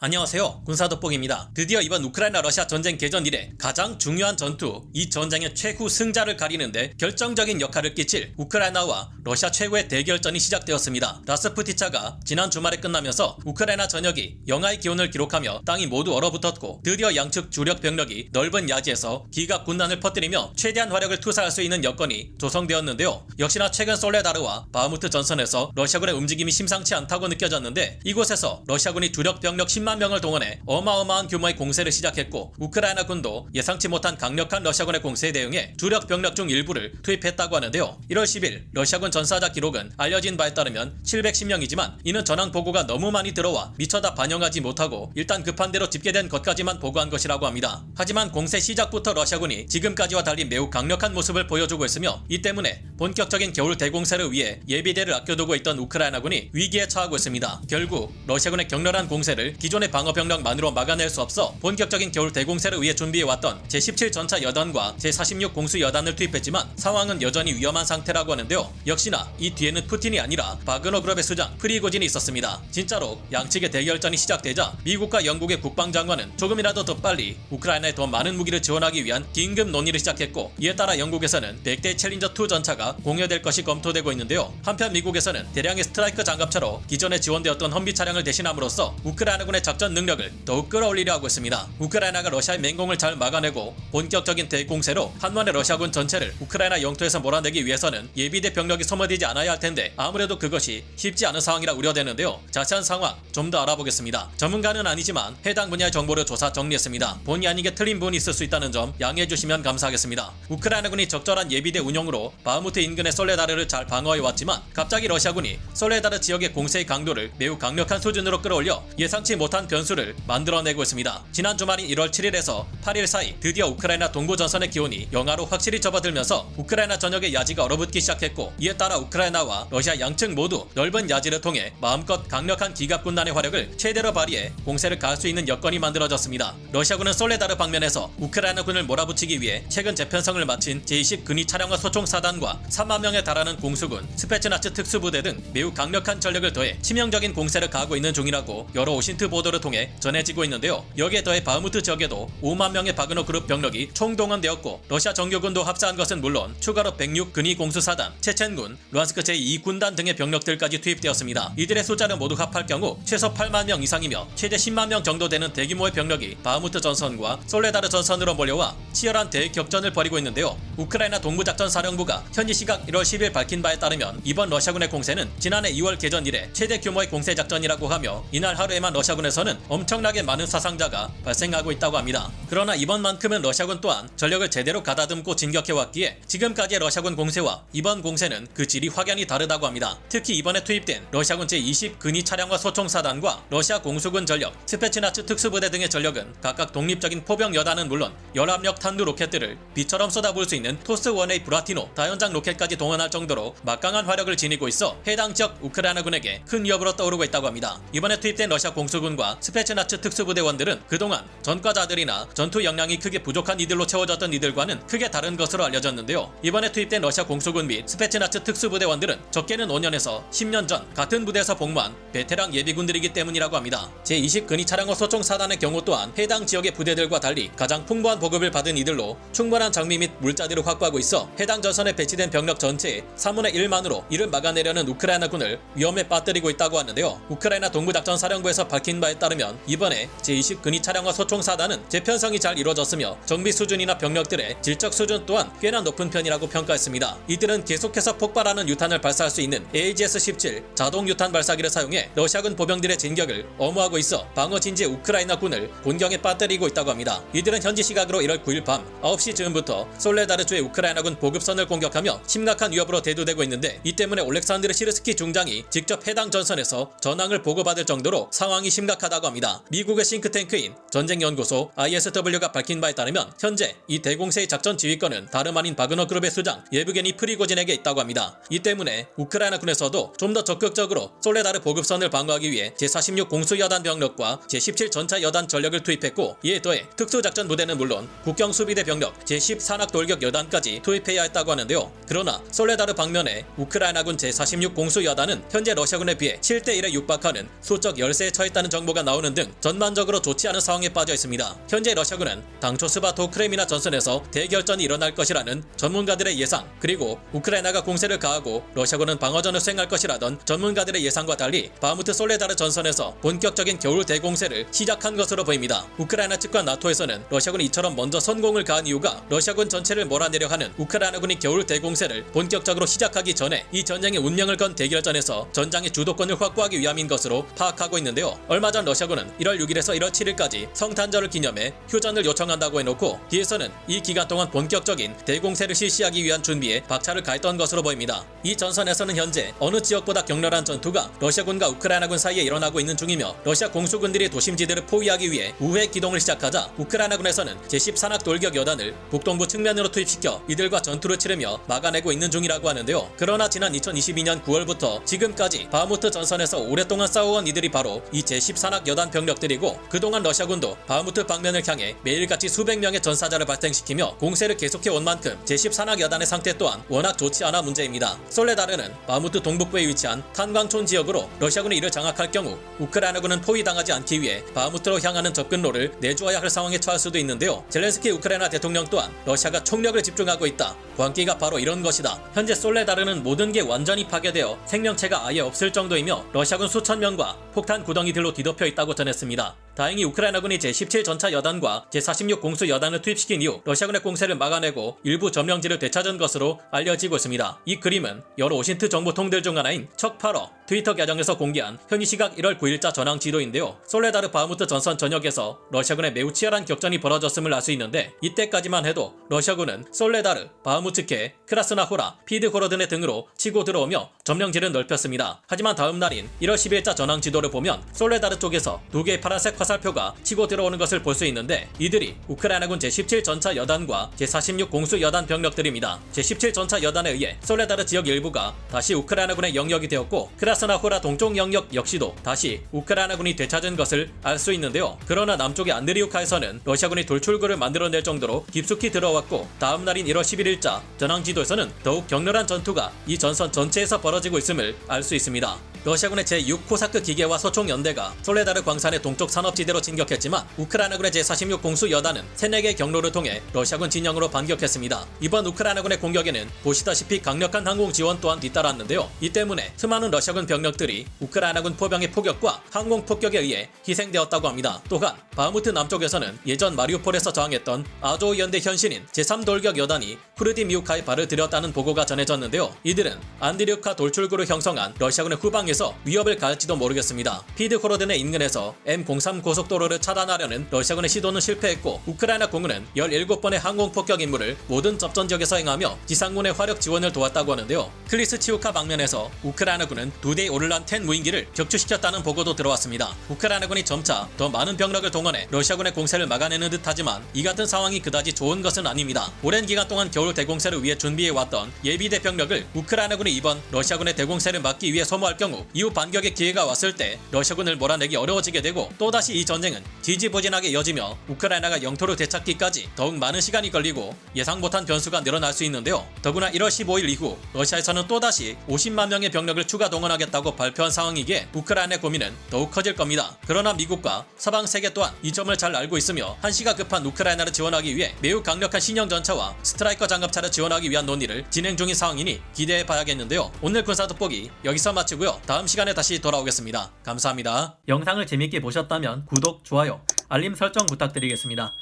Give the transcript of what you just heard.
안녕하세요. 군사돋보기입니다. 드디어 이번 우크라이나 러시아 전쟁 개전 이래 가장 중요한 전투, 이 전쟁의 최후 승자를 가리는데 결정적인 역할을 끼칠 우크라이나와 러시아 최고의 대결전이 시작되었습니다. 라스푸티차가 지난 주말에 끝나면서 우크라이나 전역이 영하의 기온을 기록하며 땅이 모두 얼어붙었고 드디어 양측 주력 병력이 넓은 야지에서 기갑 군단을 퍼뜨리며 최대한 화력을 투사할 수 있는 여건이 조성되었는데요. 역시나 최근 솔레다르와 바흐무트 전선에서 러시아군의 움직임이 심상치 않다고 느껴졌는데 이곳에서 러시아군이 주력 병력 10만 명을 동원해 어마어마한 규모의 공세를 시작했고 우크라이나 군도 예상치 못한 강력한 러시아군의 공세에 대응해 주력 병력 중 일부를 투입했다고 하는데요. 1월 10일 러시아군 전사자 기록은 알려진 바에 따르면 710명이지만 이는 전황 보고가 너무 많이 들어와 미처 다 반영하지 못하고 일단 급한 대로 집계된 것까지만 보고한 것이라고 합니다. 하지만 공세 시작부터 러시아군이 지금까지와 달리 매우 강력한 모습을 보여주고 있으며 이 때문에 본격적인 겨울 대공세를 위해 예비대를 아껴두고 있던 우크라이나군이 위기에 처하고 있습니다. 결국 러시아군의 격렬한 공세를 기존의 방어 병력만으로 막아낼 수 없어 본격적인 겨울 대공세를 위해 준비해왔던 제17 전차 여단과 제46 공수 여단을 투입했지만 상황은 여전히 위험한 상태라고 하는데요. 역시나 이 뒤에는 푸틴이 아니라 바그너 그룹의 수장 프리고진이 있었습니다. 진짜로 양측의 대결전이 시작되자 미국과 영국의 국방장관은 조금이라도 더 빨리 우크라이나에 더 많은 무기를 지원하기 위한 긴급 논의를 시작했고 이에 따라 영국에서는 100대 챌린저 2 전차가 공여될 것이 검토되고 있는데요. 한편 미국에서는 대량의 스트라이크 장갑차로 기존에 지원되었던 험비 차량을 대신함으로써 우크라이나군의 작전 능력을 더욱 끌어올리려 하고 있습니다. 우크라이나가 러시아의 맹공을 잘 막아내고 본격적인 대공세로 한번에 러시아군 전체를 우크라이나 영토에서 몰아내기 위해서는 예비대 병력이 소모되지 않아야 할 텐데 아무래도 그것이 쉽지 않은 상황이라 우려되는데요. 자세한 상황 좀 더 알아보겠습니다. 전문가는 아니지만 해당 분야의 정보를 조사 정리했습니다. 본의 아니게 틀린 부분이 있을 수 있다는 점 양해해 주시면 감사하겠습니다. 우크라이나군이 적절한 예비대 운영으로 바흐무트 인근의 솔레다르를 잘 방어해 왔지만 갑자기 러시아군이 솔레다르 지역의 공세의 강도를 매우 강력한 수준으로 끌어올려 예상치 못한 변수를 만들어내고 있습니다. 지난 주말인 1월 7일에서 8일 사이 드디어 우크라이나 동부 전선의 기온이 영하로 확실히 접어들면서 우크라이나 전역의 야지가 얼어붙기 시작했고 이에 따라 우크라이나와 러시아 양측 모두 넓은 야지를 통해 마음껏 강력한 기갑 군단의 화력을 최대로 발휘해 공세를 가할 수 있는 여건이 만들어졌습니다. 러시아군은 솔레다르 방면에서 우크라이나군을 몰아붙이기 위해 최근 재편성을 마친 제20 근위 차량화 소총 사단과 3만 명에 달하는 공수군, 스페츠나츠 특수부대 등 매우 강력한 전력을 더해 치명적인 공세를 가하고 있는 중이라고 여러 오신트 보도를 통해 전해지고 있는데요. 여기에 더해 바흐무트 지역에도 5만 명의 바그너 그룹 병력이 총동원되었고 러시아 정규군도 합사한 것은 물론 추가로 106 근위 공수사단, 체첸군, 루안스크 제2군단 등의 병력들까지 투입되었습니다. 이들의 숫자를 모두 합할 경우 최소 8만 명 이상이며 최대 10만 명 정도 되는 대규모의 병력이 바흐무트 전선과 솔레다르 전선으로 몰려와 치열한 대격전을 벌이고 있는데요. 우크라이나 동부작전 사령부가 현지 시각 1월 10일 밝힌 바에 따르면 이번 러시아군의 공세는 지난해 2월 개전 이래 최대 규모의 공세 작전이라고 하며 이날 하루에만 러시아군에서는 엄청나게 많은 사상자가 발생하고 있다고 합니다. 그러나 이번만큼은 러시아군 또한 전력을 제대로 가다듬고 진격해왔기에 지금까지의 러시아군 공세와 이번 공세는 그 질이 확연히 다르다고 합니다. 특히 이번에 투입된 러시아군 제20 근위 차량과 소총사단과 러시아 공수군 전력, 스페츠나츠 특수부대 등의 전력은 각각 독립적인 포병 여단은 물론 열압력 탄두 로켓들을 비처럼 쏟아부을 수 있는 토스 1A 브라티노 다연장 로켓까지 동원할 정도로 막강한 화력을 지니고 있어 해당 지역 우크라이나군에게 큰 위협으로 떠오르고 있다고 합니다. 이번에 투입된 러시아 공수군과 스페츠나츠 특수부대원들은 그동안 전과자들이나 전투 역량이 크게 부족한 이들로 채워졌던 이들과는 크게 다른 것으로 알려졌는데요. 이번에 투입된 러시아 공수군 및 스페츠나츠 특수부대원들은 적게는 5년에서 10년 전 같은 부대에서 복무한 베테랑 예비군들이기 때문이라고 합니다. 제20 근위 차량호 소총 사단의 경우 또한 해당 지역의 부대들과 달리 가장 풍부한 보급을 받은 이들로 충분한 장비 및 물자들을 확보하고 있어 해당 전선에 배치된 병력 전체의 3분의 1만으로 이를 막아내려는 우크라이나군을 위험에 빠뜨리고 있다고 하는데요. 우크라이나 동부작전 사령부에서 밝힌 바에 따르면 이번에 제20 근위 차량화 소총 사단은 재편성이 잘 이루어졌으며 정비 수준이나 병력들의 질적 수준 또한 꽤나 높은 편이라고 평가했습니다. 이들은 계속해서 폭발하는 유탄을 발사할 수 있는 AGS-17 자동 유탄 발사기를 사용해 러시아군 보병들의 진격을 엄호하고 있어 방어 진지 우크라이나군을 곤경에 빠뜨리고 있다고 합니다. 이들은 현지 시각으로 1월 9일 밤 9시 즈음부터 솔레다르주의 우크라이나군 보급선을 공격하며 심각한 위협으로 대두되고 있는데 이 때문에 올렉산드르 시르스키 중장이 직접 해당 전선에서 전황을 보고받을 정도로 상황이 심각하다고 합니다. 미국의 싱크탱크인 전쟁연구소 ISW가 밝힌 바에 따르면 현재 이 대공세의 작전 지휘권은 다름 아닌 바그너 그룹의 수장 예브게니 프리고진에게 있다고 합니다. 이 때문에 우크라이나 군에서도 좀 더 적극적으로 솔레다르 보급선을 방어하기 위해 제46 공수여단 병력과 제17 전차 여단 전력을 투입했고 이에 더해 특수작전 부대는 물론 국경수비대 병력 제10 산악 돌격 여단 여단까지 투입해야 했다고 하는데요. 그러나 솔레다르 방면에 우크라이나군 제46 공수 여단은 현재 러시아군에 비해 7대1에 육박하는 수적 열세에 처했다는 정보가 나오는 등 전반적으로 좋지 않은 상황에 빠져 있습니다. 현재 러시아군은 당초 스바토 크레미나 전선에서 대결전이 일어날 것이라는 전문가들의 예상 그리고 우크라이나가 공세를 가하고 러시아군은 방어전을 수행할 것이라던 전문가들의 예상과 달리 바무트 솔레다르 전선에서 본격적인 겨울 대공세를 시작한 것으로 보입니다. 우크라이나 측과 나토에서는 러시아군이 이처럼 먼저 선공을 가한 이유가 러시아군 전체를 몰아내려 하는 우크라이나군이 겨울 대공세 를 본격적으로 시작하기 전에 이 전쟁의 운명을 건 대결전에서 전장의 주도권을 확보하기 위함인 것으로 파악하고 있는데요. 얼마 전 러시아군은 1월 6일에서 1월 7일까지 성탄절을 기념해 휴전을 요청한다고 해놓고 뒤에서는 이 기간 동안 본격적인 대공세를 실시하기 위한 준비에 박차를 가했던 것으로 보입니다. 이 전선에서는 현재 어느 지역보다 격렬한 전투가 러시아군과 우크라이나군 사이에 일어나고 있는 중이며 러시아 공수군들이 도심지대를 포위하기 위해 우회 기동을 시작하자 우크라이나군에서는 제13학 돌격 여단을 북동부 측면으로 투입시켜 이들과 전투를 치르며 막아 내고 있는 중이라고 하는데요. 그러나 지난 2022년 9월부터 지금까지 바무트 전선에서 오랫동안 싸워온 이들이 바로 이 제13학 여단 병력들이고 그동안 러시아군도 바무트 방면을 향해 매일같이 수백 명의 전사자를 발생시키며 공세를 계속해 온 만큼 제13학 여단의 상태 또한 워낙 좋지 않아 문제입니다. 솔레다르는 바무트 동북부에 위치한 탄광촌 지역으로 러시아군이 이를 장악할 경우 우크라이나군은 포위당하지 않기 위해 바무트로 향하는 접근로를 내주어야 할 상황에 처할 수도 있는데요. 젤렌스키 우크라이나 대통령 또한 러시아가 총력을 집중하고 있다. 광기가 바로 이런 것이다. 현재 솔레다르는 모든 게 완전히 파괴되어 생명체가 아예 없을 정도이며 러시아군 수천 명과 폭탄 구덩이들로 뒤덮여 있다고 전했습니다. 다행히 우크라이나군이 제17 전차 여단과 제46 공수 여단을 투입시킨 이후 러시아군의 공세를 막아내고 일부 점령지를 되찾은 것으로 알려지고 있습니다. 이 그림은 여러 오신트 정보 통들 중 하나인 척파러 트위터 계정에서 공개한 현지 시각 1월 9일자 전황 지도인데요. 솔레다르 바흐무트 전선 전역에서 러시아군의 매우 치열한 격전이 벌어졌음을 알 수 있는데 이때까지만 해도 러시아군은 솔레다르, 바흐무츠케, 크라스나호라, 피드고로드네 등으로 치고 들어오며 점령지를 넓혔습니다. 하지만 다음 날인 1월 10일자 전황 지도를 보면 솔레다르 쪽에서 두 개의 파란색 화살 표가 치고 들어오는 것을 볼 수 있는데 이들이 우크라이나군 제17 전차 여단과 제46 공수 여단 병력들입니다. 제17 전차 여단에 의해 솔레다르 지역 일부가 다시 우크라이나군의 영역이 되었고 크라스나호라 동쪽 영역 역시도 다시 우크라이나군이 되찾은 것을 알 수 있는데요. 그러나 남쪽의 안드리우카에서는 러시아군이 돌출구를 만들어낼 정도로 깊숙이 들어왔고 다음 날인 1월 11일자 전황 지도에서는 더욱 격렬한 전투가 이 전선 전체에서 벌어지고 있음을 알 수 있습니다. 러시아군의 제6 코사크 기계화 소총 연대가 솔레다르 광산의 동쪽 산업지대로 진격했지만 우크라이나군의 제46 공수 여단은 세네개 경로를 통해 러시아군 진영으로 반격했습니다. 이번 우크라이나군의 공격에는 보시다시피 강력한 항공 지원 또한 뒤따랐는데요. 이 때문에 수많은 러시아군 병력들이 우크라이나군 포병의 포격과 항공 폭격에 의해 희생되었다고 합니다. 또한 바흐무트 남쪽에서는 예전 마리우폴에서 저항했던 아조우 연대 현신인 제3 돌격 여단이 프르디미우카에 발을 들였다는 보고가 전해졌는데요. 이들은 안드리우카 돌출구를 형성한 러시아군의 후방에서 위협을 가할지도 모르겠습니다. 피드코로든의 인근에서 M03 고속도로를 차단하려는 러시아군의 시도는 실패했고 우크라이나 공군은 17번의 항공 폭격 임무를 모든 접전 지역에서 행하며 지상군의 화력 지원을 도왔다고 하는데요. 클리스치우카 방면에서 우크라이나군은 두 대의 오를란 10 무인기를 격추시켰다는 보고도 들어왔습니다. 우크라이나군이 점차 더 많은 병력을 동원해 러시아군의 공세를 막아내는 듯하지만 이 같은 상황이 그다지 좋은 것은 아닙니다. 오랜 기간 동안 겨울 대공세를 위해 준비해왔던 예비대 병력을 우크라이나군이 이번 러시아군의 대공세를 막기 위해 소모할 이후 반격의 기회가 왔을 때 러시아군을 몰아내기 어려워지게 되고 또다시 이 전쟁은 지지부진하게 이어지며 우크라이나가 영토를 되찾기까지 더욱 많은 시간이 걸리고 예상 못한 변수가 늘어날 수 있는데요. 더구나 1월 15일 이후 러시아에서는 또다시 50만 명의 병력을 추가 동원하겠다고 발표한 상황이기에 우크라이나의 고민은 더욱 커질 겁니다. 그러나 미국과 서방 세계 또한 이 점을 잘 알고 있으며 한시가 급한 우크라이나를 지원하기 위해 매우 강력한 신형 전차와 스트라이커 장갑차를 지원하기 위한 논의를 진행 중인 상황이니 기대해 봐야겠는데요. 오늘 군사 돋보기 여기서 마치고요. 다음 시간에 다시 돌아오겠습니다. 감사합니다. 영상을 재밌게 보셨다면 구독, 좋아요, 알림 설정 부탁드리겠습니다.